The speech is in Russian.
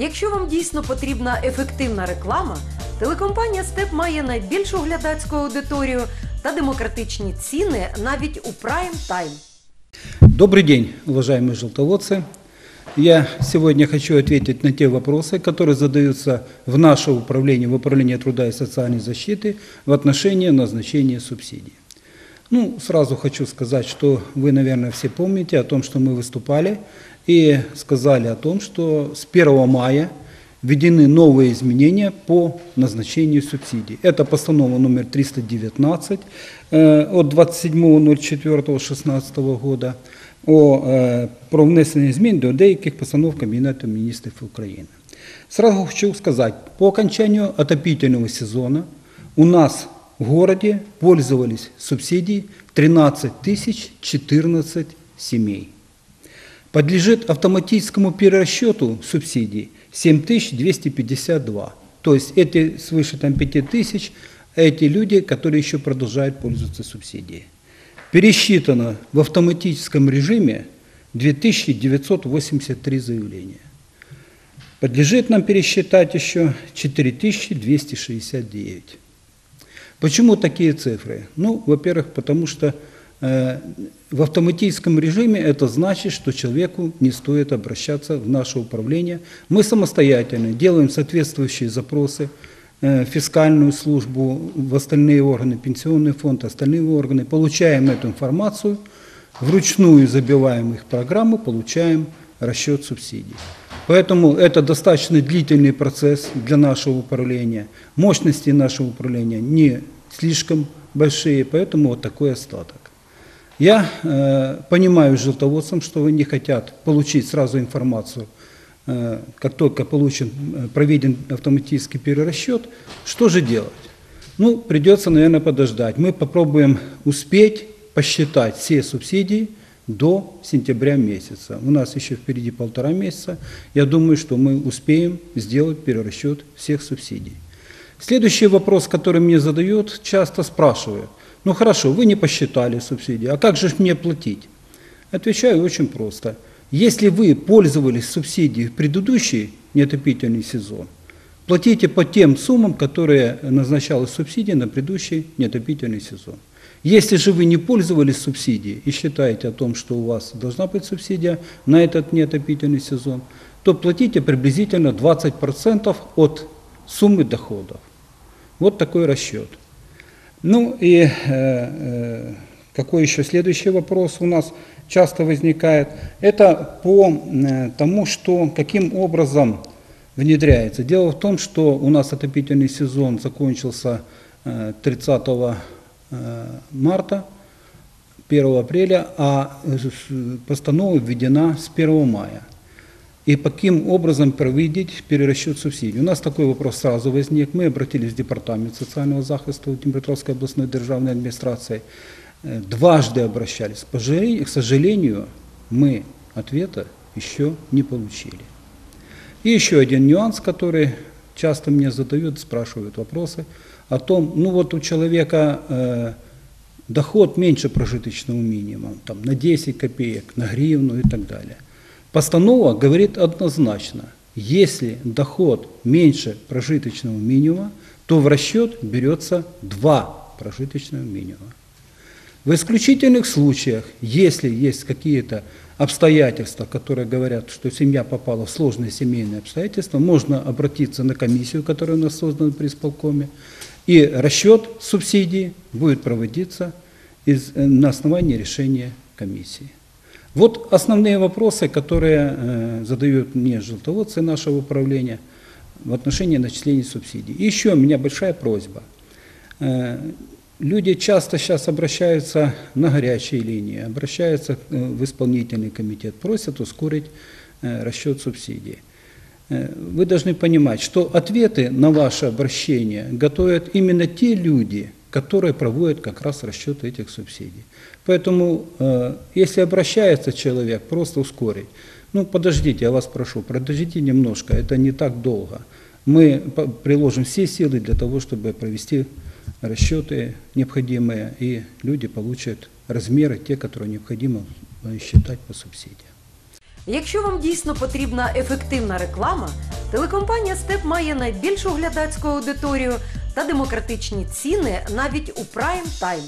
Якщо вам дійсно потрібна ефективна реклама, телекомпанія Степ має найбільшу глядацьку аудиторію та демократичні ціни навіть у прайм тайм. Добрый день, уважаемые желтоводцы. Я сегодня хочу ответить на те вопросы, которые задаются в наше управление, в управлении труда и социальной защиты в отношении назначения субсидий. Ну, сразу хочу сказать, что вы, наверное, все помните о том, что мы выступали и сказали о том, что с 1 мая введены новые изменения по назначению субсидий. Это постанова номер 319 э, от 27.04.16 года о, э, про внесення змін до деяких постанов Кабінету міністрів України. Сразу хочу сказать, по окончанию отопительного сезона у нас в городе пользовались субсидией 13 тысяч 14 семей. Подлежит автоматическому перерасчету субсидий 7252. То есть эти свыше там, 5000, эти люди, которые еще продолжают пользоваться субсидией. Пересчитано в автоматическом режиме 2983 заявления. Подлежит нам пересчитать еще 4269. Почему такие цифры? Ну, во-первых, потому что в автоматическом режиме это значит, что человеку не стоит обращаться в наше управление. Мы самостоятельно делаем соответствующие запросы э, в фискальную службу, в остальные органы, пенсионный фонд, остальные органы, получаем эту информацию, вручную забиваем их программу, получаем расчет субсидий. Поэтому это достаточно длительный процесс для нашего управления. Мощности нашего управления не слишком большие, поэтому вот такой остаток. Я э, понимаю желтоводцам, что не хотят получить сразу информацию, э, как только получен, э, проведен автоматический перерасчет. Что же делать? Ну, придется, наверное, подождать. Мы попробуем успеть посчитать все субсидии до сентября месяца. У нас еще впереди полтора месяца. Я думаю, что мы успеем сделать перерасчет всех субсидий. Следующий вопрос, который мне задают, часто спрашивают. Ну хорошо, вы не посчитали субсидии, а как же мне платить? Отвечаю очень просто. Если вы пользовались субсидией в предыдущий неотопительный сезон, платите по тем суммам, которые назначалась субсидия на предыдущий неотопительный сезон. Если же вы не пользовались субсидией и считаете о том, что у вас должна быть субсидия на этот неотопительный сезон, то платите приблизительно 20% от суммы доходов. Вот такой расчет. Ну и э, э, какой еще следующий вопрос у нас часто возникает? Это по э, тому, что каким образом внедряется. Дело в том, что у нас отопительный сезон закончился э, 30 э, марта, 1 апреля, а постанова введена с 1 мая. И каким образом проводить перерасчет субсидий? У нас такой вопрос сразу возник. Мы обратились в Департамент социального захиста Днепропетровской областной державной администрации. Э, Дважды обращались. К сожалению, мы ответа еще не получили. И еще один нюанс, который часто мне задают, спрашивают вопросы о том, ну вот у человека э, доход меньше прожиточного минимума, там, на 10 копеек, на гривну и так далее. Постанова говорит однозначно, если доход меньше прожиточного минимума, то в расчет берется два прожиточного минимума. В исключительных случаях, если есть какие-то обстоятельства, которые говорят, что семья попала в сложные семейные обстоятельства, можно обратиться на комиссию, которая у нас создана при исполкоме, и расчет субсидий будет проводиться из- э, на основании решения комиссии. Вот основные вопросы, которые э, задают мне желтоводцы нашего управления в отношении начисления субсидий. И еще у меня большая просьба. Э, Люди часто сейчас обращаются на горячие линии, обращаются э, в исполнительный комитет, просят ускорить расчет субсидий. Э, Вы должны понимать, что ответы на ваше обращение готовят именно те люди, которые проводят как раз расчет этих субсидий. Поэтому, э, если обращается человек, просто ускорить. Ну, подождите, я вас прошу, подождите немножко, это не так долго. Мы по- приложим все силы для того, чтобы провести расчеты необходимые, и люди получат размеры, те, которые необходимо э, считать по субсидиям. Якщо вам дійсно потрібна ефективна реклама, Телекомпанія Степ має найбільшу глядацьку аудиторію та демократичні ціни навіть у прайм тайм.